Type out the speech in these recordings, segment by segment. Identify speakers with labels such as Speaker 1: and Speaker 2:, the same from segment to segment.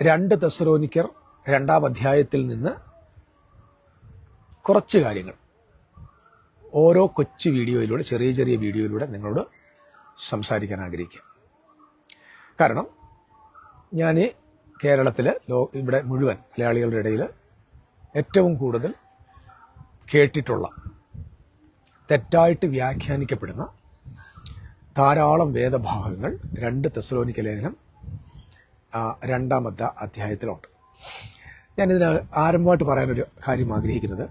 Speaker 1: രണ്ട് തെസ്സലോനിക്കർ രണ്ടാം അധ്യായത്തിൽ നിന്ന് കുറച്ച് കാര്യങ്ങൾ. ഓരോ കൊച്ചു വീഡിയോയിലൂടെ ചെറിയ ചെറിയ വീഡിയോയിലൂടെ നിങ്ങളോട് സംസാരിക്കാൻ ആഗ്രഹിക്കാം. കാരണം ഞാൻ കേരളത്തിൽ ലോ ഇവിടെ മുഴുവൻ മലയാളികളുടെ ഇടയിൽ ഏറ്റവും കൂടുതൽ കേട്ടിട്ടുള്ള തെറ്റായിട്ട് വ്യാഖ്യാനിക്കപ്പെടുന്ന ധാരാളം വേദഭാഗങ്ങൾ രണ്ട് തെസ്ലോനിക്ക ലേഖനം രണ്ടാമത്തെ അധ്യായത്തിലുണ്ട്. ഞാനിതിന് ആരംഭമായിട്ട് പറയാനൊരു കാര്യം ആഗ്രഹിക്കുന്നത്.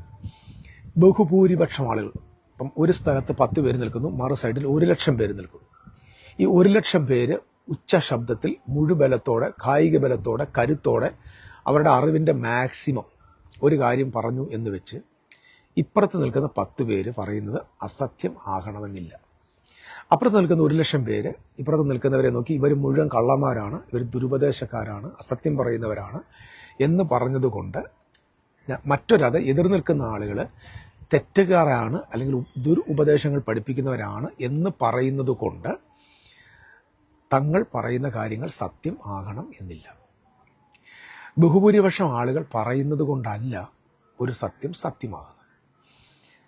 Speaker 1: ബഹുഭൂരിപക്ഷം ആളുകൾ ഇപ്പം ഒരു സ്ഥലത്ത് പത്ത് പേര് നിൽക്കുന്നു മറു സൈഡിൽ ഒരു ലക്ഷം പേര് നിൽക്കുന്നു. ഈ ഒരു ലക്ഷം പേര് ഉച്ച ശബ്ദത്തിൽ മുഴുബലത്തോടെ കായിക ബലത്തോടെ കരുത്തോടെ അവരുടെ അറിവിന്റെ മാക്സിമം ഒരു കാര്യം പറഞ്ഞു എന്ന് വെച്ച് ഇപ്പുറത്ത് നിൽക്കുന്ന പത്ത് പേര് പറയുന്നത് അസത്യം ആകണമെന്നില്ല. അപ്പുറത്ത് നിൽക്കുന്ന ഒരു ലക്ഷം പേര് ഇപ്പുറത്ത് നിൽക്കുന്നവരെ നോക്കി ഇവർ മുഴുവൻ കള്ളന്മാരാണ് ഇവർ ദുരുപദേശക്കാരാണ് അസത്യം പറയുന്നവരാണ് എന്ന് പറഞ്ഞതുകൊണ്ട് മറ്റൊരത് എതിർ നിൽക്കുന്ന ആളുകൾ തെറ്റുകാരാണ് അല്ലെങ്കിൽ ദുർ ഉപദേശങ്ങൾ പഠിപ്പിക്കുന്നവരാണ് എന്ന് പറയുന്നത് കൊണ്ട് തങ്ങൾ പറയുന്ന കാര്യങ്ങൾ സത്യം ആകണം എന്നില്ല. ബഹുഭൂരിപക്ഷം ആളുകൾ പറയുന്നത് കൊണ്ടല്ല ഒരു സത്യം സത്യമാകുന്നത്.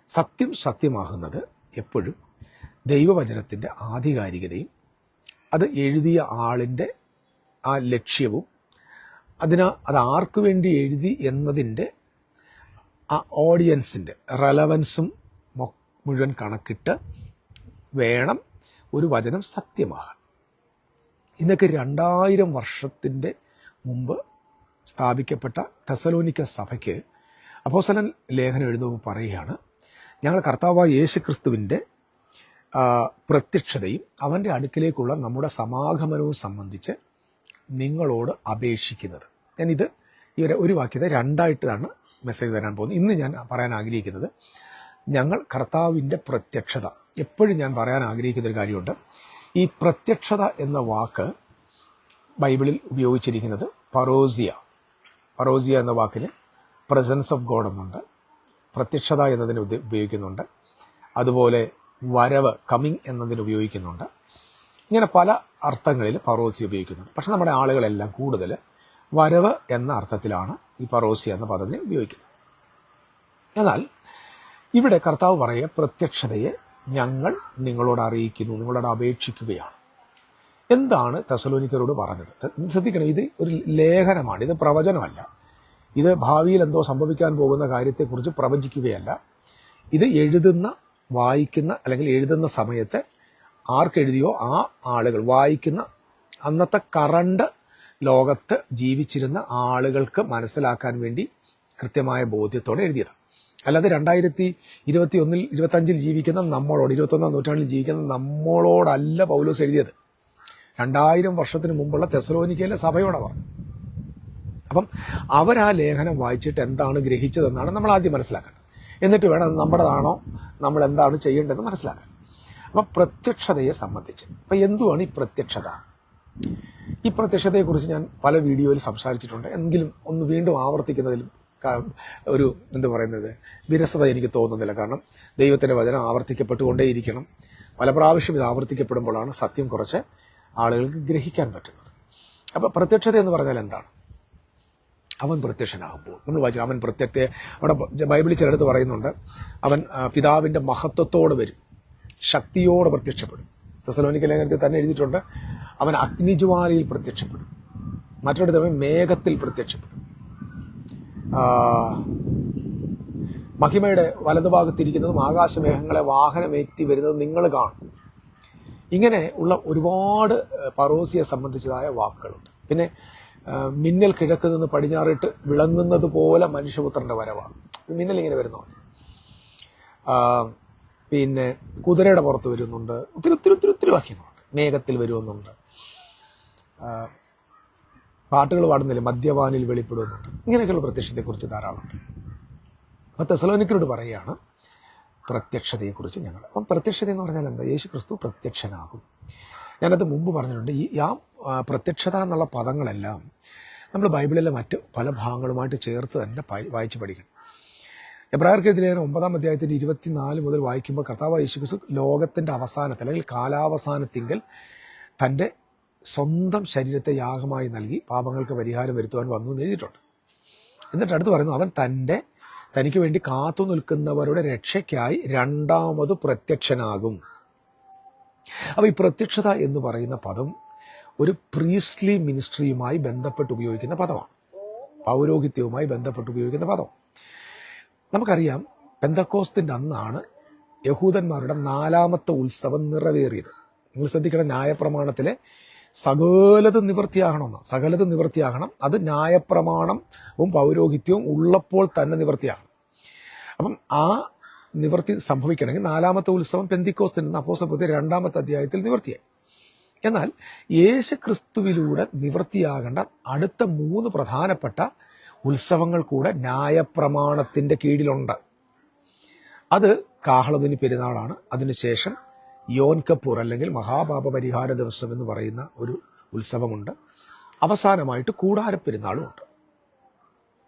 Speaker 1: സത്യം സത്യമാകുന്നത് എപ്പോഴും ദൈവവചനത്തിന്റെ ആധികാരികതയും അത് എഴുതിയ ആളിന്റെ ആ ലക്ഷ്യവും അതിന് അത് ആർക്കു വേണ്ടി എഴുതി എന്നതിന്റെ ആ ഓഡിയൻസിന്റെ റെലവൻസും മുഴുവൻ കണക്കിട്ട് വേണം ഒരു വചനം സത്യമാകാൻ. ഇന്നൊക്കെ രണ്ടായിരം വർഷത്തിന്റെ മുമ്പ് സ്ഥാപിക്കപ്പെട്ട തെസലോനിക്ക സഭയ്ക്ക് അപ്പോസലൻ ലേഖനം എഴുതുമ്പോൾ പറയുകയാണ് ഞങ്ങൾ കർത്താവായ യേശു ക്രിസ്തുവിന്റെ പ്രത്യക്ഷതയും അവന്റെ അടുക്കിലേക്കുള്ള നമ്മുടെ സമാഗമനവും സംബന്ധിച്ച് നിങ്ങളോട് അപേക്ഷിക്കുന്നത്. ഞാനിത് ഈ ഒരു വാക്യത്തെ രണ്ടായിട്ടാണ് മെസ്സേജ് തരാൻ പോകുന്നത്. ഇന്ന് ഞാൻ പറയാൻ ആഗ്രഹിക്കുന്നത് ഞങ്ങൾ കർത്താവിന്റെ പ്രത്യക്ഷത. എപ്പോഴും ഞാൻ പറയാൻ ആഗ്രഹിക്കുന്ന ഒരു കാര്യമുണ്ട്. ഈ പ്രത്യക്ഷത എന്ന വാക്ക് ബൈബിളിൽ ഉപയോഗിച്ചിരിക്കുന്നത് പറോസിയ പറോസിയ എന്ന വാക്കിന് പ്രസൻസ് ഓഫ് ഗോഡ് എന്നുണ്ട്. പ്രത്യക്ഷത എന്നതിന് ഉപയോഗിക്കുന്നുണ്ട്. അതുപോലെ വരവ് കമ്മിങ് എന്നതിന് ഉപയോഗിക്കുന്നുണ്ട്. ഇങ്ങനെ പല അർത്ഥങ്ങളിൽ പറോസി ഉപയോഗിക്കുന്നുണ്ട് പക്ഷെ നമ്മുടെ ആളുകളെല്ലാം കൂടുതൽ വരവ് എന്ന അർത്ഥത്തിലാണ് ഈ പറോസി എന്ന പദത്തിന് ഉപയോഗിക്കുന്നത്. എന്നാൽ ഇവിടെ കർത്താവ് പറയുക പ്രത്യക്ഷതയെ ഞങ്ങൾ നിങ്ങളോട് അറിയിക്കുന്നു നിങ്ങളോട് അപേക്ഷിക്കുകയാണ്. എന്താണ് തെസലോനിക്കരോട് പറഞ്ഞത്? ശ്രദ്ധിക്കണം ഇത് ഒരു ലേഖനമാണ് ഇത് പ്രവചനമല്ല. ഇത് ഭാവിയിൽ എന്തോ സംഭവിക്കാൻ പോകുന്ന കാര്യത്തെക്കുറിച്ച് പ്രവചിക്കുകയല്ല. ഇത് എഴുതുന്ന വായിക്കുന്ന അല്ലെങ്കിൽ എഴുതുന്ന സമയത്ത് ആർക്കെഴുതിയോ ആ ആളുകൾ വായിക്കുന്ന അന്നത്തെ കറണ്ട് ലോകത്ത് ജീവിച്ചിരുന്ന ആളുകൾക്ക് മനസ്സിലാക്കാൻ വേണ്ടി കൃത്യമായ ബോധ്യത്തോടെ എഴുതിയത് അല്ലാതെ രണ്ടായിരത്തി ഇരുപത്തി ഒന്നിൽ ഇരുപത്തഞ്ചിൽ ജീവിക്കുന്ന നമ്മളോട് ഇരുപത്തൊന്നാം നൂറ്റാണ്ടിൽ ജീവിക്കുന്ന നമ്മളോടല്ല പൗലോസ് എഴുതിയത്. രണ്ടായിരം വർഷത്തിന് മുമ്പുള്ള തെസലോനിക്കയിലെ സഭയോടാണ് പറഞ്ഞത്. അപ്പം അവർ ആ ലേഖനം വായിച്ചിട്ട് എന്താണ് ഗ്രഹിച്ചതെന്നാണ് നമ്മൾ ആദ്യം മനസ്സിലാക്കേണ്ടത്. എന്നിട്ട് വേണം അത് നമ്മുടേതാണോ? നമ്മൾ എന്താണ് ചെയ്യേണ്ടതെന്ന് മനസ്സിലാക്കാൻ. അപ്പം പ്രത്യക്ഷതയെ സംബന്ധിച്ച്. അപ്പം എന്തുവാണ് ഈ പ്രത്യക്ഷത? ഈ പ്രത്യക്ഷതയെക്കുറിച്ച് ഞാൻ പല വീഡിയോയിൽ സംസാരിച്ചിട്ടുണ്ട്. എങ്കിലും ഒന്ന് വീണ്ടും ആവർത്തിക്കുന്നതിൽ ഒരു എന്ത് പറയുന്നത്? വിരസത എനിക്ക് തോന്നുന്നില്ല. കാരണം ദൈവത്തിന്റെ വചനം ആവർത്തിക്കപ്പെട്ടുകൊണ്ടേയിരിക്കണം. പല പ്രാവശ്യം ഇത് ആവർത്തിക്കപ്പെടുമ്പോഴാണ് സത്യം കുറച്ച് ആളുകൾക്ക് ഗ്രഹിക്കാൻ പറ്റുന്നത്. അപ്പോൾ പ്രത്യക്ഷത എന്ന് പറഞ്ഞാൽ എന്താണ്? അവൻ പ്രത്യക്ഷനാകുമ്പോൾ. നമ്മൾ വായിച്ചു അവൻ പ്രത്യക്ഷത്തെ അവിടെ ബൈബിളിൽ ചിലടത്ത് പറയുന്നുണ്ട് അവൻ പിതാവിന്റെ മഹത്വത്തോടെ വരും ശക്തിയോടെ പ്രത്യക്ഷപ്പെടും. തെസലോനിക്ക ലേഖനത്തിൽ തന്നെ എഴുതിയിട്ടുണ്ട് അവൻ അഗ്നിജ്വാലയിൽ പ്രത്യക്ഷപ്പെടും മറ്റൊരു അവൻ മേഘത്തിൽ പ്രത്യക്ഷപ്പെടും. മഹിമയുടെ വലതുഭാഗത്തിരിക്കുന്നതും ആകാശമേഘങ്ങളെ വാഹനമേറ്റി വരുന്നതും നിങ്ങൾ കാണും. ഇങ്ങനെ ഉള്ള ഒരുപാട് പറോസിയെ സംബന്ധിച്ചതായ വാക്കുകളുണ്ട്. പിന്നെ മിന്നൽ കിഴക്ക് നിന്ന് പടിഞ്ഞാറിട്ട് വിളങ്ങുന്നത് പോലെ മനുഷ്യപുത്രന്റെ വരവാണ് മിന്നൽ ഇങ്ങനെ വരുന്നുണ്ട് പിന്നെ കുതിരയുടെ പുറത്ത് വരുന്നുണ്ട്. ഒത്തിരി ഒത്തിരി ഒത്തിരി ഒത്തിരി വാക്യങ്ങളുണ്ട്. മേഘത്തിൽ വരുമെന്നുണ്ട്. പാട്ടുകൾ പാടുന്നില്ല. മദ്യപാനിൽ വെളിപ്പെടുന്നുണ്ട്. ഇങ്ങനെയൊക്കെയുള്ള പ്രത്യക്ഷത്തെക്കുറിച്ച് ധാരാളമുണ്ട്. അപ്പം തെസലോനിക്കരോട് പറയുകയാണ് പ്രത്യക്ഷതയെക്കുറിച്ച് ഞങ്ങൾ. അപ്പം പ്രത്യക്ഷത എന്ന് പറഞ്ഞാൽ എന്താ? യേശു ക്രിസ്തു പ്രത്യക്ഷനാകും. ഞാനത് മുമ്പ് പറഞ്ഞിട്ടുണ്ട്. ഈ ആ പ്രത്യക്ഷത എന്നുള്ള പദങ്ങളെല്ലാം നമ്മൾ ബൈബിളിലെ മറ്റ് പല ഭാഗങ്ങളുമായിട്ട് ചേർത്ത് തന്നെ വായിച്ച് പഠിക്കണം. എബ്രായർക്കെതിരെ ഒമ്പതാം അധ്യായത്തിന്റെ ഇരുപത്തിനാല് മുതൽ വായിക്കുമ്പോൾ കർത്താവ് യേശുക്രിസ്തു ലോകത്തിന്റെ അവസാനത്തിൽ അല്ലെങ്കിൽ കാലാവസാനത്തിങ്കൽ തന്റെ സ്വന്തം ശരീരത്തെ യാഗമായി നൽകി പാപങ്ങൾക്ക് പരിഹാരം വരുത്തുവാൻ വന്നു എന്ന് എഴുതിയിട്ടുണ്ട്. എന്നിട്ട് അടുത്ത് പറയുന്നു അവൻ തന്റെ തനിക്ക് വേണ്ടി കാത്തു നിൽക്കുന്നവരുടെ രക്ഷയ്ക്കായി രണ്ടാമത് പ്രത്യക്ഷനാകും. അപ്പോൾ ഈ പ്രത്യക്ഷത എന്ന് പറയുന്ന പദം ഒരു പ്രീസ്ലി മിനിസ്ട്രിയുമായി ബന്ധപ്പെട്ട് ഉപയോഗിക്കുന്ന പദമാണ്. പൗരോഹിത്യവുമായി ബന്ധപ്പെട്ട് ഉപയോഗിക്കുന്ന പദം. നമുക്കറിയാം പെന്തക്കോസ്തിന്റെ അന്നാണ് യഹൂദന്മാരുടെ നാലാമത്തെ ഉത്സവം നിറവേറിയത്. നിങ്ങൾ ശ്രദ്ധിക്കണം ന്യായപ്രമാണത്തിലെ സകലത് നിവൃത്തിയാകണമെന്ന് സകലത് നിവൃത്തിയാകണം അത് ന്യായപ്രമാണവും പൗരോഹിത്യവും ഉള്ളപ്പോൾ തന്നെ നിവൃത്തിയാകണം അപ്പം ആ നിവൃത്തി സംഭവിക്കണമെങ്കിൽ നാലാമത്തെ ഉത്സവം പെന്തിക്കോസ്തിന്റെ അപ്പോസപ്പത്തി രണ്ടാമത്തെ അധ്യായത്തിൽ നിവൃത്തിയായി എന്നാൽ യേശു ക്രിസ്തുവിലൂടെ നിവൃത്തിയാകേണ്ട അടുത്ത മൂന്ന് പ്രധാനപ്പെട്ട ഉത്സവങ്ങൾ കൂടെ ന്യായപ്രമാണത്തിന്റെ കീഴിലുണ്ട്. അത് കാഹളദിന് പെരുന്നാളാണ്. അതിനുശേഷം യോൻകപ്പൂർ അല്ലെങ്കിൽ മഹാപാപ പരിഹാര ദിവസം എന്ന് പറയുന്ന ഒരു ഉത്സവമുണ്ട്. അവസാനമായിട്ട് കൂടാരപ്പെരുന്നാളും ഉണ്ട്.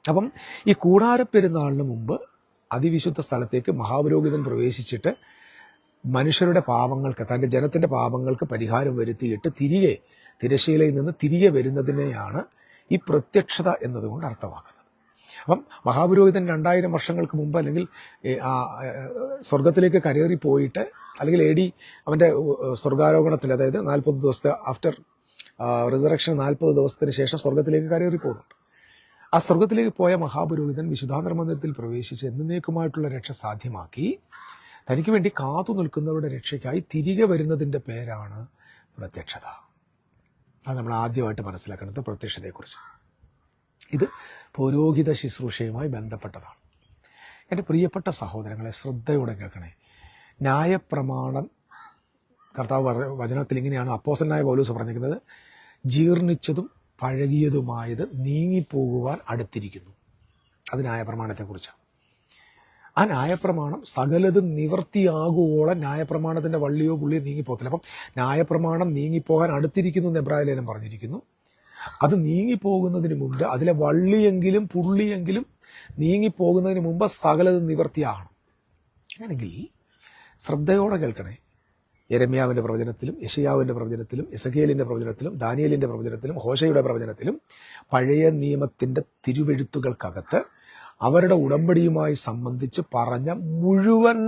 Speaker 1: അപ്പം ഈ കൂടാരപ്പെരുന്നാളിന് മുമ്പ് അതിവിശുദ്ധ സ്ഥലത്തേക്ക് മഹാപുരോഹിതൻ പ്രവേശിച്ചിട്ട് മനുഷ്യരുടെ പാപങ്ങൾക്ക് തന്റെ ജനത്തിന്റെ പാപങ്ങൾക്ക് പരിഹാരം വരുത്തിയിട്ട് തിരികെ തിരശീലയിൽ നിന്ന് തിരികെ വരുന്നതിനെയാണ് ഈ പ്രത്യക്ഷത എന്നതുകൊണ്ട് അർത്ഥമാക്കുന്നത്. അപ്പം മഹാപുരോഹിതൻ രണ്ടായിരം വർഷങ്ങൾക്ക് മുമ്പ് അല്ലെങ്കിൽ സ്വർഗത്തിലേക്ക് കരേറി പോയിട്ട് അല്ലെങ്കിൽ എ ഡി അവന്റെ സ്വർഗാരോഹണത്തിൽ അതായത് നാൽപ്പത് ദിവസത്തെ ആഫ്റ്റർ റിസറക്ഷൻ നാൽപ്പത് ദിവസത്തിന് ശേഷം സ്വർഗത്തിലേക്ക് കരേറി പോകുന്നുണ്ട്. ആ സ്വർഗത്തിലേക്ക് പോയ മഹാപുരോഹിതൻ വിശുദ്ധാന്തര മന്ദിരത്തിൽ പ്രവേശിച്ച് എന്നേക്കുമായിട്ടുള്ള രക്ഷ സാധ്യമാക്കി. തനിക്ക് വേണ്ടി കാത്തു നിൽക്കുന്നവരുടെ രക്ഷയ്ക്കായി തിരികെ വരുന്നതിന്റെ പേരാണ് പ്രത്യക്ഷത. അത് നമ്മൾ ആദ്യമായിട്ട് മനസ്സിലാക്കേണ്ടത് പ്രത്യക്ഷതയെക്കുറിച്ച്. ഇത് പുരോഹിത ശുശ്രൂഷയുമായി ബന്ധപ്പെട്ടതാണ്. എന്റെ പ്രിയപ്പെട്ട സഹോദരങ്ങളെ ശ്രദ്ധയോടെ കേൾക്കണേ. ന്യായപ്രമാണം കർത്താവ് വചനത്തിൽ ഇങ്ങനെയാണ് അപ്പോസനായ പൗലൂസ് പറഞ്ഞിരിക്കുന്നത് ജീർണിച്ചതും പഴകിയതുമായത് നീങ്ങിപ്പോകുവാൻ അടുത്തിരിക്കുന്നു. അത് ന്യായപ്രമാണത്തെക്കുറിച്ചാണ്. ആ ന്യായപ്രമാണം സകലതും നിവർത്തിയാകുവോളം ന്യായപ്രമാണത്തിന്റെ വള്ളിയോ പുള്ളിയോ നീങ്ങിപ്പോകത്തില്ല. അപ്പം ന്യായപ്രമാണം നീങ്ങിപ്പോകാൻ അടുത്തിരിക്കുന്നു എന്ന് എബ്രാഹിം ലേഖനം പറഞ്ഞിരിക്കുന്നു. അത് നീങ്ങിപ്പോകുന്നതിന് മുമ്പ് അതിലെ വള്ളിയെങ്കിലും പുള്ളിയെങ്കിലും നീങ്ങിപ്പോകുന്നതിന് മുമ്പ് സകലതും നിവർത്തിയാകണം. അങ്ങനെങ്കിൽ ശ്രദ്ധയോടെ കേൾക്കണേ. യരമ്യാവിന്റെ പ്രവചനത്തിലും യഷയാവിന്റെ പ്രവചനത്തിലും എസഖേലിന്റെ പ്രവചനത്തിലും ദാനിയലിന്റെ പ്രവചനത്തിലും ഹോഷയുടെ പ്രവചനത്തിലും പഴയ നിയമത്തിന്റെ തിരുവെഴുത്തുകൾക്കകത്ത് അവരുടെ ഉടമ്പടിയുമായി സംബന്ധിച്ച് പറഞ്ഞ മുഴുവൻ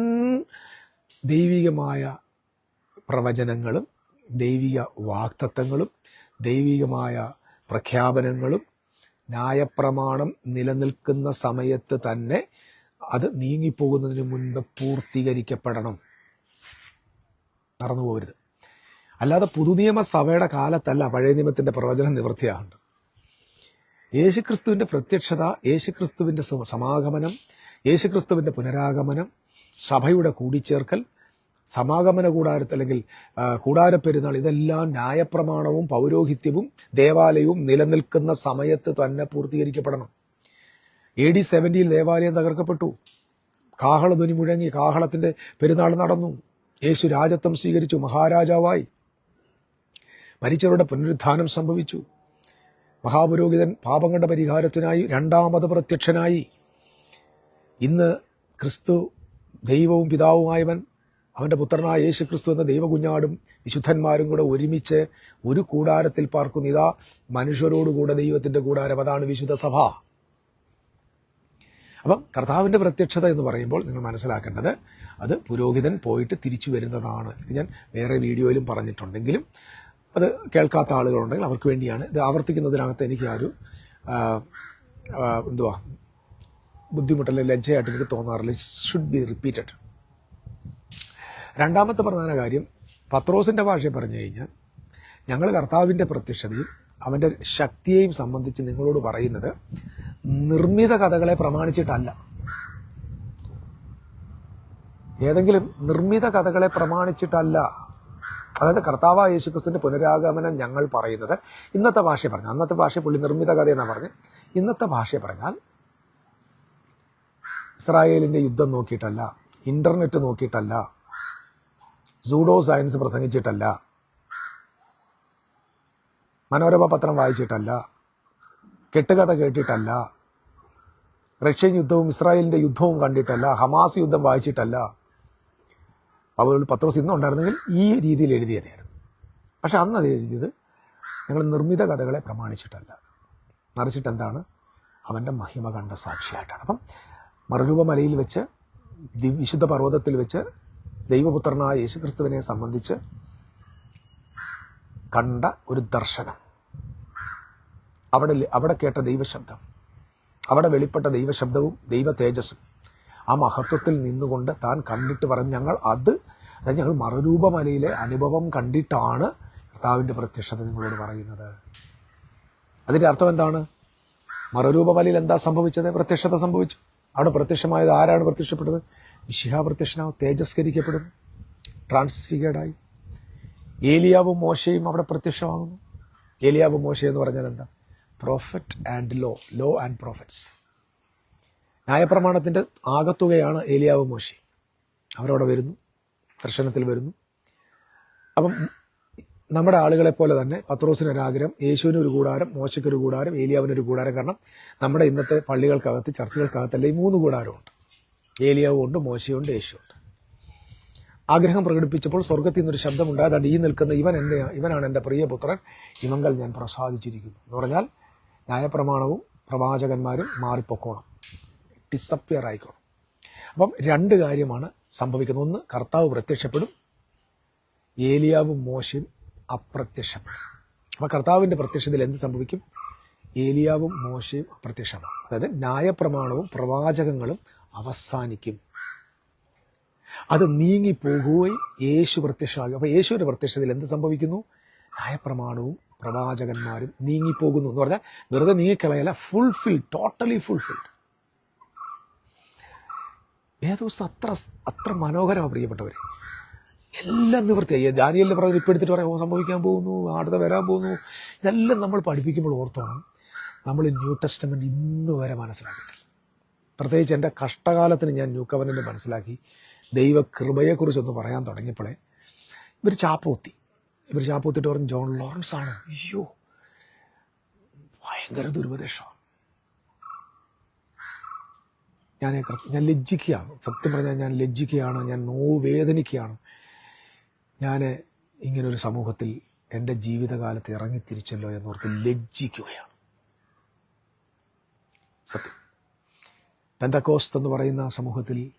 Speaker 1: ദൈവികമായ പ്രവചനങ്ങളും ദൈവിക വാക്തത്വങ്ങളും ദൈവികമായ പ്രഖ്യാപനങ്ങളും ന്യായപ്രമാണം നിലനിൽക്കുന്ന സമയത്ത് തന്നെ അത് നീങ്ങിപ്പോകുന്നതിന് മുൻപ് പൂർത്തീകരിക്കപ്പെടണം. നടന്നു പോകരുത്. അല്ലാതെ പുതുനിയമ സഭയുടെ കാലത്തല്ല പഴയ നിയമത്തിന്റെ പ്രവചനം നിവൃത്തിയാകേണ്ടത് യേശുക്രിസ്തുവിന്റെ പ്രത്യക്ഷത യേശുക്രിസ്തുവിന്റെ സു- സമാഗമനം യേശുക്രിസ്തുവിന്റെ പുനരാഗമനം സഭയുടെ കൂടിച്ചേർക്കൽ സമാഗമന കൂടാരത്ത് അല്ലെങ്കിൽ കൂടാരപ്പെരുന്നാൾ ഇതെല്ലാം ന്യായപ്രമാണവും പൗരോഹിത്യവും ദേവാലയവും നിലനിൽക്കുന്ന സമയത്ത് തന്നെ പൂർത്തീകരിക്കപ്പെടണം. എ ഡി സെവന്റിയിൽ ദേവാലയം തകർക്കപ്പെട്ടു. കാഹളധ്വനി മുഴങ്ങി കാഹളത്തിന്റെ പെരുന്നാൾ നടന്നു. യേശു രാജത്വം സ്വീകരിച്ചു മഹാരാജാവായി. മരിച്ചവരുടെ പുനരുത്ഥാനം സംഭവിച്ചു. മഹാപുരോഹിതൻ പാപങ്ങളുടെ പരിഹാരത്തിനായി രണ്ടാമത് പ്രത്യക്ഷനായി ഇന്ന് ക്രിസ്തു ദൈവവും പിതാവുമായവൻ അവന്റെ പുത്രനായ യേശു ക്രിസ്തു എന്ന ദൈവകുഞ്ഞാടും വിശുദ്ധന്മാരും കൂടെ ഒരുമിച്ച് ഒരു കൂടാരത്തിൽ പാർക്കുന്ന. ഇതാ മനുഷ്യരോടുകൂടെ ദൈവത്തിന്റെ കൂടാരം. അതാണ് വിശുദ്ധ സഭ അപ്പം കർത്താവിന്റെ പ്രത്യക്ഷത എന്ന് പറയുമ്പോൾ നിങ്ങൾ മനസ്സിലാക്കേണ്ടത് അത് പുരോഹിതൻ പോയിട്ട് തിരിച്ചു വരുന്നതാണ്. ഇത് ഞാൻ വേറെ വീഡിയോയിലും പറഞ്ഞിട്ടുണ്ടെങ്കിലും അത് കേൾക്കാത്ത ആളുകളുണ്ടെങ്കിൽ അവർക്ക് വേണ്ടിയാണ്. ഇത് ആവർത്തിക്കുന്നതിനകത്ത് എനിക്ക് ആ ഒരു എന്തുവാ? ബുദ്ധിമുട്ടല്ല ലജ്ജയായിട്ട് എനിക്ക് തോന്നാറില്ല. ഷുഡ് ബി റിപ്പീറ്റഡ് രണ്ടാമത്തെ പ്രധാന കാര്യം പത്രോസിന്റെ ഭാഷയെ പറഞ്ഞു കഴിഞ്ഞാൽ ഞങ്ങൾ കർത്താവിന്റെ പ്രത്യക്ഷതയും അവന്റെ ശക്തിയെയും സംബന്ധിച്ച് നിങ്ങളോട് പറയുന്നത് നിർമ്മിത കഥകളെ പ്രമാണിച്ചിട്ടല്ല. ഏതെങ്കിലും നിർമ്മിത കഥകളെ പ്രമാണിച്ചിട്ടല്ല. അതായത് കർത്താവ് യേശുക്രിസ്തുവിന്റെ പുനരാഗമനം ഞങ്ങൾ പറയുന്നത് ഇന്നത്തെ ഭാഷ പറഞ്ഞു അന്നത്തെ ഭാഷ പുള്ളി നിർമ്മിത കഥ എന്നാ പറഞ്ഞ് ഇന്നത്തെ ഭാഷ പറഞ്ഞാൽ ഇസ്രായേലിന്റെ യുദ്ധം നോക്കിയിട്ടല്ല ഇന്റർനെറ്റ് നോക്കിയിട്ടല്ല സൂഡോ സയൻസ് പ്രസംഗിച്ചിട്ടല്ല മനോരമ പത്രം വായിച്ചിട്ടല്ല കെട്ടുകഥ കേട്ടിട്ടല്ല റഷ്യൻ യുദ്ധവും ഇസ്രായേലിന്റെ യുദ്ധവും കണ്ടിട്ടല്ല ഹമാസ് യുദ്ധം വായിച്ചിട്ടല്ല. പൗലോസ് പത്രോസ് ഇന്നും ഉണ്ടായിരുന്നെങ്കിൽ ഈ രീതിയിൽ എഴുതിയതായിരുന്നു. പക്ഷെ അന്ന് അത് എഴുതിയത് ഞങ്ങൾ നിർമ്മിത കഥകളെ പ്രമാണിച്ചിട്ടല്ല. മറിച്ചിട്ട് എന്താണ്? അവന്റെ മഹിമ കണ്ട സാക്ഷിയായിട്ടാണ്. അപ്പം മറുരൂപമലയിൽ വെച്ച് വിശുദ്ധ പർവതത്തിൽ വെച്ച് ദൈവപുത്രനായ യേശുക്രിസ്തുവിനെ സംബന്ധിച്ച് കണ്ട ഒരു ദർശനം. അവിടെ അവിടെ കേട്ട ദൈവശബ്ദം. അവിടെ വെളിപ്പെട്ട ദൈവശബ്ദവും ദൈവ തേജസ്സും ആ മഹത്വത്തിൽ നിന്നുകൊണ്ട് താൻ കണ്ടിട്ട് പറഞ്ഞ് ഞങ്ങൾ അത് അതായത് ഞങ്ങൾ മറുരൂപമലയിലെ അനുഭവം കണ്ടിട്ടാണ് കർത്താവിന്റെ പ്രത്യക്ഷത നിങ്ങളോട് പറയുന്നത്. അതിന്റെ അർത്ഥം എന്താണ്? മറുരൂപമലയിൽ എന്താ സംഭവിച്ചത്? പ്രത്യക്ഷത സംഭവിച്ചു. അവിടെ പ്രത്യക്ഷമായത് ആരാണ് പ്രത്യക്ഷപ്പെട്ടത്? വിശിഹ പ്രത്യക്ഷനാവ് തേജസ്കരിക്കപ്പെടുന്നു ട്രാൻസ്ഫിഗേർഡായി ഏലിയാവും മോശയും അവിടെ പ്രത്യക്ഷമാകുന്നു. ഏലിയാവും മോശ എന്ന് പറഞ്ഞാൽ എന്താ? Prophet and law law and prophets ന്യായപ്രമാണത്തിന്റെ ആകത്തുകയാണ് ഏലിയാവ് മോശി. അവരവിടെ വരുന്നു. ദർശനത്തിൽ വരുന്നു. അപ്പം നമ്മുടെ ആളുകളെ പോലെ തന്നെ പത്രോസിന് ഒരു ആഗ്രഹം യേശുവിന് ഒരു കൂടാരം മോശയ്ക്ക് ഒരു കൂടാരം ഏലിയാവിന് ഒരു കൂടാരം. കാരണം നമ്മുടെ ഇന്നത്തെ പള്ളികൾക്കകത്ത് ചർച്ചകൾക്കകത്തല്ല ഈ മൂന്ന് കൂടാരമുണ്ട്. ഏലിയാവും ഉണ്ട് മോശയുണ്ട് യേശുവുണ്ട് ആഗ്രഹം പ്രകടിപ്പിച്ചപ്പോൾ സ്വർഗത്തിൽ നിന്നൊരു ശബ്ദമുണ്ടായതാണ് ഈ നിൽക്കുന്ന ഇവൻ എന്റെ ഇവനാണ് എന്റെ പ്രിയപുത്രൻ. ഇവങ്കൽ ഞാൻ പ്രസാദിച്ചിരിക്കുന്നു. എന്ന് പറഞ്ഞാൽ ന്യായപ്രമാണവും പ്രവാചകന്മാരും മാറിപ്പോക്കോണം. ഡിസപ്പിയർ ആയിക്കോണം. അപ്പം രണ്ട് കാര്യമാണ് സംഭവിക്കുന്നത്. ഒന്ന് കർത്താവ് പ്രത്യക്ഷപ്പെടും. ഏലിയാവും മോശയും അപ്രത്യക്ഷപ്പെടും. അപ്പം കർത്താവിന്റെ പ്രത്യക്ഷത്തിൽ എന്ത് സംഭവിക്കും? ഏലിയാവും മോശയും അപ്രത്യക്ഷമാണ് അതായത് ന്യായപ്രമാണവും പ്രവാചകങ്ങളും അവസാനിക്കും. അത് നീങ്ങിപ്പോകുകയും യേശു പ്രത്യക്ഷമാകും. അപ്പോൾ യേശുവിന്റെ പ്രത്യക്ഷത്തിൽ എന്ത് സംഭവിക്കുന്നു? ന്യായപ്രമാണവും പ്രവാചകന്മാരും നീങ്ങിപ്പോകുന്നു എന്ന് പറഞ്ഞാൽ വെറുതെ നീങ്ങിക്കളയല്ല ഫുൾഫിൽ ടോട്ടലി ഫുൾഫിൽഡ് ഏതോസ് അത്ര അത്ര മനോഹരമാണ് പ്രിയപ്പെട്ടവരെ. എല്ലാം നിവൃത്തിയായി. ദാനിയലിന്റെ പറഞ്ഞ് ഇപ്പം എടുത്തിട്ട് പറയാം ഓ സംഭവിക്കാൻ പോകുന്നു അടുത്ത വരാൻ പോകുന്നു. ഇതെല്ലാം നമ്മൾ പഠിപ്പിക്കുമ്പോൾ ഓർത്തോണം നമ്മൾ ന്യൂ ടെസ്റ്റമെന്റ് ഇന്ന് വരെ മനസ്സിലാക്കിയിട്ടില്ല. പ്രത്യേകിച്ച് എന്റെ കഷ്ടകാലത്തിന് ഞാൻ ന്യൂ കവനന്റ് മനസ്സിലാക്കി ദൈവ കൃപയെക്കുറിച്ചൊന്ന് പറയാൻ തുടങ്ങിയപ്പോഴേ ഇവർ ചാപ്പൂത്തി ഇവർ ചാപ്പൂത്തിട്ട് പറഞ്ഞു ജോൺ ലോറൻസ് ആണ് അയ്യോ ഭയങ്കര ദുരുപദേശമാണ് ഞാൻ ഞാൻ ലജ്ജിക്കുകയാണ്. സത്യം പറഞ്ഞാൽ ഞാൻ ലജ്ജിക്കുകയാണ്. ഞാൻ നോവ് വേദനിക്കുകയാണ് ഞാൻ ഇങ്ങനൊരു സമൂഹത്തിൽ എന്റെ ജീവിതകാലത്ത് ഇറങ്ങിത്തിരിച്ചല്ലോ എന്നോർത്ത് ലജ്ജിക്കുകയാണ്. സത്യം. പെന്തക്കോസ്ത് എന്ന് പറയുന്ന സമൂഹത്തിൽ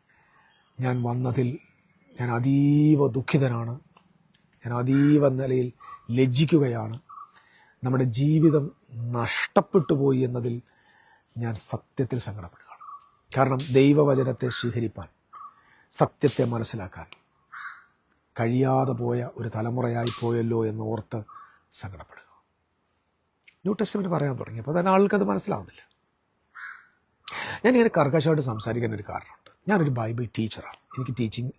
Speaker 1: ഞാൻ വന്നതിൽ ഞാൻ അതീവ ദുഃഖിതനാണ്. ഞാൻ അതീവ നിലയിൽ ലജ്ജിക്കുകയാണ്. നമ്മുടെ ജീവിതം നഷ്ടപ്പെട്ടു പോയി എന്നതിൽ ഞാൻ സത്യത്തിൽ സങ്കടപ്പെടുകയാണ്. കാരണം ദൈവവചനത്തെ സ്വീകരിപ്പാൻ സത്യത്തെ മനസ്സിലാക്കാൻ കഴിയാതെ പോയ ഒരു തലമുറയായി പോയല്ലോ എന്ന് ഓർത്ത് സങ്കടപ്പെടുക. ന്യൂ ടെസ്റ്റ്മെന്റ് പറയാൻ തുടങ്ങിയപ്പോൾ തന്നെ ആൾക്കത് മനസ്സിലാവുന്നില്ല. ഞാൻ ഇങ്ങനെ കർക്കശമായിട്ട് സംസാരിക്കാൻ ഒരു കാരണമുണ്ട്. ഞാനൊരു ബൈബിൾ ടീച്ചറാണ്. എനിക്ക് ടീച്ചിങ്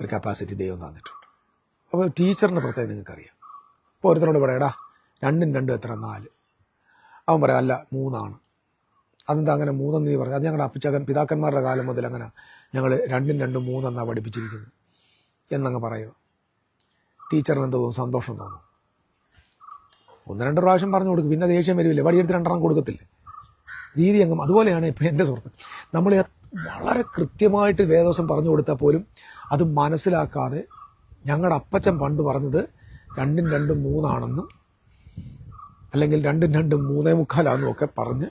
Speaker 1: ഒരു കപ്പാസിറ്റി ദൈവം തന്നിട്ടുണ്ട്. അപ്പോൾ ടീച്ചറിന്റെ പ്രത്യേകത നിങ്ങൾക്കറിയാം. ഇപ്പോൾ ഒരുത്തനോട് പറയടാ രണ്ടും രണ്ടും എത്ര? നാല്. അവൻ പറയാം അല്ല മൂന്നാണ്. അതെന്താ അങ്ങനെ മൂന്നെന്ന് നീ പറഞ്ഞു അത് ഞങ്ങളുടെ അപ്പച്ചകൻ പിതാക്കന്മാരുടെ കാലം മുതൽ അങ്ങനെ ഞങ്ങൾ രണ്ടും രണ്ടും മൂന്നെന്നാണ് പഠിപ്പിച്ചിരിക്കുന്നത് എന്നങ്ങ് പറയുക ടീച്ചറിന് എന്ത് സന്തോഷം തോന്നും. ഒന്ന് രണ്ട് പ്രാവശ്യം പറഞ്ഞു കൊടുക്കും പിന്നെ ദേഷ്യം വരില്ല? വടിയെടുത്ത് രണ്ടെണ്ണം കൊടുക്കത്തില്ലേ? രീതി അങ്ങും അതുപോലെയാണ് ഇപ്പം എന്റെ സുഹൃത്ത്. നമ്മൾ വളരെ കൃത്യമായിട്ട് വേദോസം പറഞ്ഞു കൊടുത്താൽ പോലും അത് മനസ്സിലാക്കാതെ ഞങ്ങളുടെ അപ്പച്ചൻ പണ്ട് പറഞ്ഞത് രണ്ടും രണ്ടും മൂന്നാണെന്നും അല്ലെങ്കിൽ രണ്ടും രണ്ടും മൂന്നേ മുക്കാലാണെന്നും ഒക്കെ പറഞ്ഞ്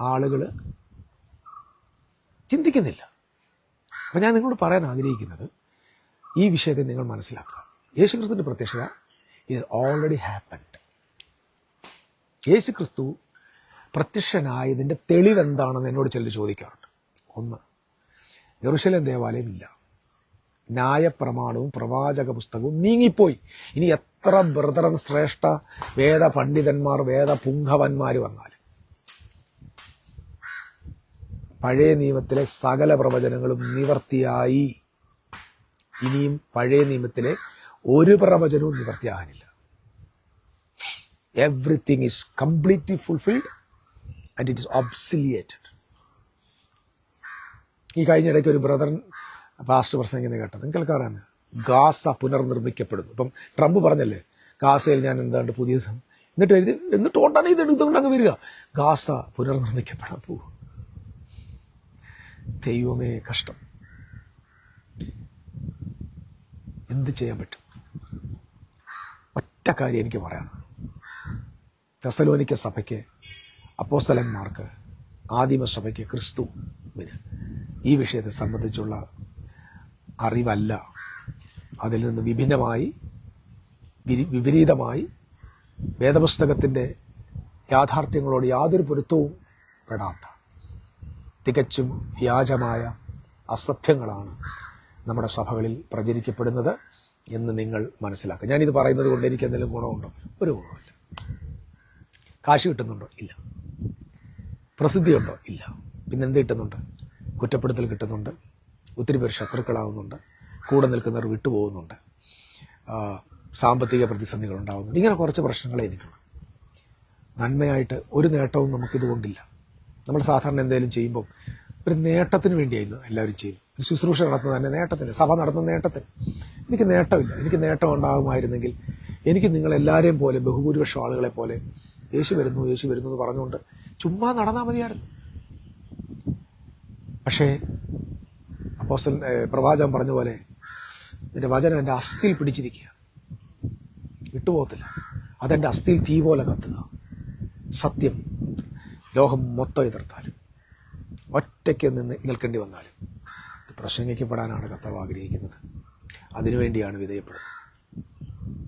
Speaker 1: ആളുകൾ ചിന്തിക്കുന്നില്ല. അപ്പം ഞാൻ നിങ്ങളോട് പറയാൻ ആഗ്രഹിക്കുന്നത് ഈ വിഷയത്തെ നിങ്ങൾ മനസ്സിലാക്കുക. യേശുക്രിസ്തുവിന്റെ പ്രത്യക്ഷത ഈസ് ഓൾറെഡി ഹാപ്പൻഡ് യേശുക്രിസ്തു പ്രത്യക്ഷനായതിന്റെ തെളിവെന്താണെന്ന് എന്നോട് ചിലർ ചോദിക്കാറുണ്ട്. ഒന്ന് ജെറുസലേം ദേവാലയം ഇല്ല. ന്യായപ്രമാണവും പ്രവാചക പുസ്തകവും നീങ്ങിപ്പോയി. ഇനി എത്ര ബ്രദറൻ ശ്രേഷ്ഠ വേദ പണ്ഡിതന്മാർ വേദ പുങ്കവന്മാർ വന്നാലും? പഴയ നിയമത്തിലെ സകല പ്രവചനങ്ങളും നിവർത്തിയായി. ഇനിയും പഴയ നിയമത്തിലെ ഒരു പ്രവചനവും നിവർത്തിയാകാനില്ല. Everything is completely fulfilled and it is obsoleted ഈ കഴിഞ്ഞ ഇടയ്ക്ക് ഒരു ബ്രദർ പാസ്റ്റ് പ്രസംഗിക്കുന്നത് കേട്ടത്. നിങ്ങൾക്ക് കേൾക്കാറാണ്. ഗാസ പുനർനിർമ്മിക്കപ്പെടുന്നു. ഇപ്പം ട്രംപ് പറഞ്ഞല്ലേ ഗാസയിൽ ഞാൻ എന്താണ്ട് പുതിയ എന്നിട്ട് എഴുതി എന്നിട്ട് ഓട്ടാണ് ഇത് എടുത്തുകൊണ്ട് അങ്ങ് വരിക. ഗാസ പുനർനിർമ്മിക്കപ്പെടാൻ പോകും ദൈവമേ കഷ്ടം. എന്ത് ചെയ്യാൻ പറ്റും? ഒറ്റ കാര്യം എനിക്ക് പറയാനുള്ളൂ. തെസലോനിക്ക സഭയ്ക്ക് അപ്പോസ്തലന്മാർക്ക് ആദിമ സഭയ്ക്ക് ക്രിസ്തുവിന് ഈ വിഷയത്തെ സംബന്ധിച്ചുള്ള അറിവല്ല. അതിൽ നിന്ന് വിഭിന്നമായി വിപരീതമായി വേദപുസ്തകത്തിന്റെ യാഥാർത്ഥ്യങ്ങളോട് യാതൊരു പൊരുത്തവും പെടാത്ത തികച്ചും വ്യാജമായ അസത്യങ്ങളാണ് നമ്മുടെ സഭകളിൽ പ്രചരിക്കപ്പെടുന്നത് എന്ന് നിങ്ങൾ മനസ്സിലാക്കുക. ഞാനിത് പറയുന്നത് കൊണ്ട് എനിക്ക് എന്തെങ്കിലും ഗുണമുണ്ടോ? ഒരു ഗുണമില്ല കാശ് കിട്ടുന്നുണ്ടോ? ഇല്ല. പ്രസിദ്ധിയുണ്ടോ? ഇല്ല. പിന്നെ എന്ത് കിട്ടുന്നുണ്ട്? കുറ്റപ്പെടുത്തൽ കിട്ടുന്നുണ്ട്. ഒത്തിരി പേർ ശത്രുക്കളാവുന്നുണ്ട്. കൂടെ നിൽക്കുന്നവർ വിട്ടുപോകുന്നുണ്ട്. സാമ്പത്തിക പ്രതിസന്ധികൾ ഉണ്ടാകുന്നുണ്ട് ഇങ്ങനെ കുറച്ച് പ്രശ്നങ്ങളെ എനിക്കുള്ളൂ. നന്മയായിട്ട് ഒരു നേട്ടവും നമുക്കിതുകൊണ്ടില്ല നമ്മൾ സാധാരണ എന്തെങ്കിലും ചെയ്യുമ്പോൾ ഒരു നേട്ടത്തിന് വേണ്ടിയായിരുന്നു എല്ലാവരും ചെയ്യുന്നത്. ഒരു ശുശ്രൂഷ നടത്തുന്നത് തന്നെ നേട്ടത്തിന് സഭ നടത്തുന്ന നേട്ടത്തിന്. എനിക്ക് നേട്ടമില്ല. എനിക്ക് നേട്ടം ഉണ്ടാകുമായിരുന്നെങ്കിൽ എനിക്ക് നിങ്ങളെല്ലാവരെയും പോലെ ബഹുഭൂരിപക്ഷം ആളുകളെ പോലെ യേശു വരുന്നു യേശു വരുന്നു എന്ന് പറഞ്ഞുകൊണ്ട് ചുമ്മാ നടന്നാൽ മതിയായിരുന്നു. പക്ഷേ അപ്പോസ്റ്റൽ പ്രവാചകൻ പറഞ്ഞ പോലെ നിന്റെ വചനം എന്റെ അസ്ഥിയിൽ പിടിച്ചിരിക്കുക. വിട്ടുപോകത്തില്ല. അതെന്റെ അസ്ഥിയിൽ തീ പോലെ കത്തുക. സത്യം. ലോകം മൊത്തം എതിർത്താലും ഒറ്റയ്ക്ക് നിന്ന് നിൽക്കേണ്ടി വന്നാലും ഇത് പ്രസംഗിക്കപ്പെടാനാണ് കർത്താവ് ആഗ്രഹിക്കുന്നത്. അതിനുവേണ്ടിയാണ് വിധേയപ്പെടുന്നത്.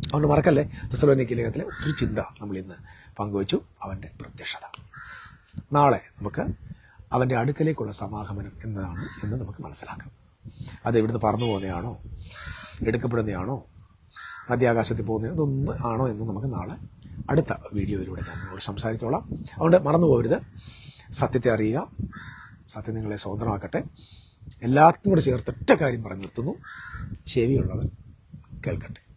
Speaker 1: അതുകൊണ്ട് മറക്കല്ലേ? തെസലോനിക്ക ലേഖത്തിലെ ഒരു ചിന്ത നമ്മൾ ഇന്ന് പങ്കുവച്ചു. അവന്റെ പ്രത്യക്ഷത. നാളെ നമുക്ക് അവന്റെ അടുക്കലേക്കുള്ള സമാഗമനം എന്നതാണ് എന്ന് നമുക്ക് മനസ്സിലാക്കാം. അത് ഇവിടുന്ന് പറന്നു പോകുന്നതാണോ എടുക്കപ്പെടുന്നതാണോ മധ്യാകാശത്തിൽ പോകുന്ന ഇതൊന്നും ആണോ എന്ന് നമുക്ക് നാളെ അടുത്ത വീഡിയോയിലൂടെ ഞാൻ നിങ്ങളോട് സംസാരിച്ചോളാം. അതുകൊണ്ട് മറന്നു പോകരുത്. സത്യത്തെ അറിയുക. സത്യം നിങ്ങളെ സ്വതന്ത്രമാക്കട്ടെ. എല്ലാത്തിനും കൂടെ ചേർത്ത് കാര്യം പറഞ്ഞു നിർത്തുന്നു. ചെവിയുള്ളവൻ കേൾക്കട്ടെ.